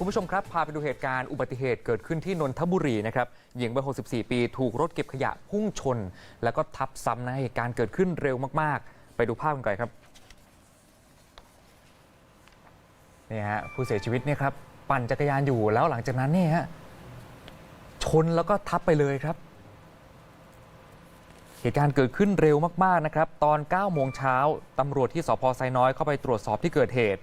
คุณผู้ชมครับ พาไปดูเหตุการณ์อุบัติเหตุเกิดขึ้นที่นนทบุรีนะครับหญิงวัย 64 ปี ถูกรถเก็บขยะพุ่งชน แล้วก็ทับซ้ำนะเหตุการณ์เกิดขึ้นเร็วมาก ๆ ไปดูภาพกันก่อนครับนี่ฮะผู้เสียชีวิตเนี่ยครับปั่นจักรยานอยู่แล้วหลังจากนั้นเนี่ยฮะชนแล้วก็ทับไปเลยครับ เหตุการณ์เกิดขึ้นเร็วมาก ๆ นะครับ ตอน 9 โมงเช้าตำรวจที่สพไซน้อยเข้าไปตรวจสอบที่เกิดเหตุ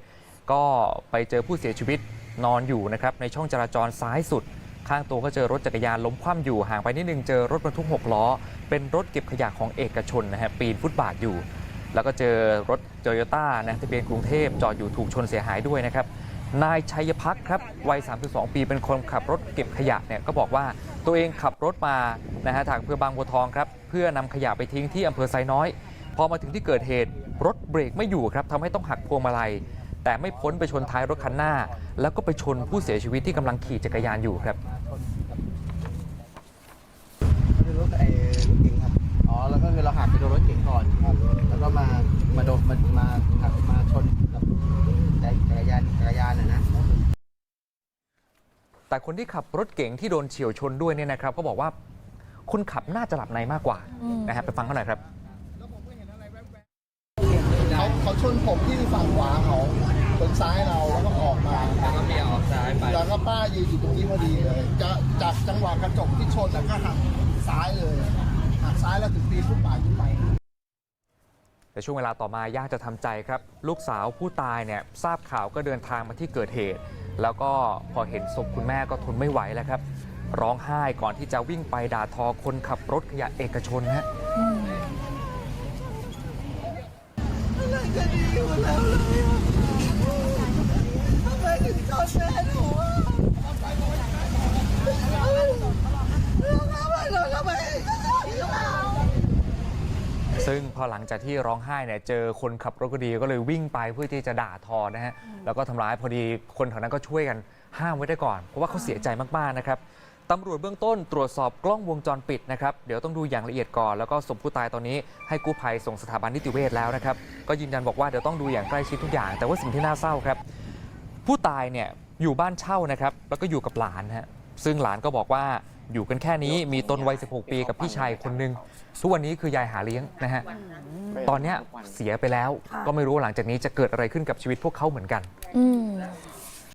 ก็ไปเจอผู้เสียชีวิต นอนอยู่นะครับในช่องจราจรซ้ายสุด ข้างตัวก็เจอรถจักรยานล้มคว่ำอยู่ห่างไปนิดนึงเจอรถบรรทุก6ล้อ เป็นรถเก็บขยะของเอกชนนะฮะปีนฟุตบาทอยู่ แล้วก็เจอรถโตโยต้านะทะเบียนกรุงเทพจอดอยู่ถูกชนเสียหายด้วยนะครับนายชัยพักครับวัย 32 ปีเป็นคนขับรถเก็บขยะเนี่ยก็บอกว่าตัวเองขับรถมานะฮะทางอำเภอบางบัวทองครับเพื่อนำขยะไปทิ้งที่อำเภอไซน้อย พอมาถึงที่เกิดเหตุรถเบรกไม่อยู่ครับทำให้ต้องหักพวงมาลัย แต่ไม่พ้นไปชนท้ายรถคันหน้า แล้วก็ไปชนผู้เสียชีวิตที่กำลังขี่จักรยานอยู่ครับคือรถไอ้รถเก๋งครับ อ๋อ แล้วก็คือเราหักไปโดนรถเก๋งก่อนครับแล้วก็มา มาโดนมามาหักมาชนกับจักรยานจักรยานน่ะนะ แต่คนที่ขับรถเก๋งที่โดนเฉียวชนด้วยเนี่ยนะครับ ก็บอกว่าคนขับน่าจะหลับในมากกว่านะฮะไปฟังเขาหน่อยครับ เขาเขาชนผมที่ฝั่งขวาเขาชนซ้ายเราแล้วก็ออกมา แล้วก็เมียออกซ้ายไป แล้วก็ป้ายืนอยู่ตรงนี้พอดีเลยจะจากจังหวะกระจกที่ชนแล้วก็หักซ้ายเลยหักซ้ายแล้วถึงปีนฟุตบาทขึ้นไป แต่ช่วงเวลาต่อมายากจะทำใจครับ ลูกสาวผู้ตายเนี่ยทราบข่าวก็เดินทางมาที่เกิดเหตุ แล้วก็พอเห็นศพคุณแม่ก็ทนไม่ไหวแล้วครับ ร้องไห้ก่อนที่จะวิ่งไปด่าทอคนขับรถขยะเอกชนฮะ จะดีอยู่แล้วเลยทำไมถึงชนแม่หนูอะเราทำไมซึ่งพอหลังจากที่ร้องไห้เนี่ยเจอคนขับรถก็ดีก็เลยวิ่งไปเพื่อที่จะด่าทอนะฮะแล้วก็ทำร้ายพอดีคนแถวนั้นก็ช่วยกันห้ามไว้ได้ก่อน เพราะว่าเขาเสียใจมากๆนะครับ ตำรวจเบื้องต้นตรวจสอบกล้องวงจรปิดนะครับ เดี๋ยวต้องดูอย่างละเอียดก่อน แล้วก็ศพผู้ตายตอนนี้ให้กู้ภัยส่งสถาบันนิติเวชแล้วนะครับ ก็ยืนยันบอกว่าเดี๋ยวต้องดูอย่างใกล้ชิดทุกอย่าง แต่ว่าสิ่งที่น่าเศร้าครับ ผู้ตายเนี่ยอยู่บ้านเช่านะครับ แล้วก็อยู่กับหลานฮะ ซึ่งหลานก็บอกว่าอยู่กันแค่นี้มีตนวัย 16 ปีกับพี่ชายคนหนึ่งทุกวันนี้คือยายหาเลี้ยงนะฮะ ตอนเนี้ยเสียไปแล้ว ก็ไม่รู้หลังจากนี้จะเกิดอะไรขึ้นกับชีวิตพวกเขาเหมือนกัน อืม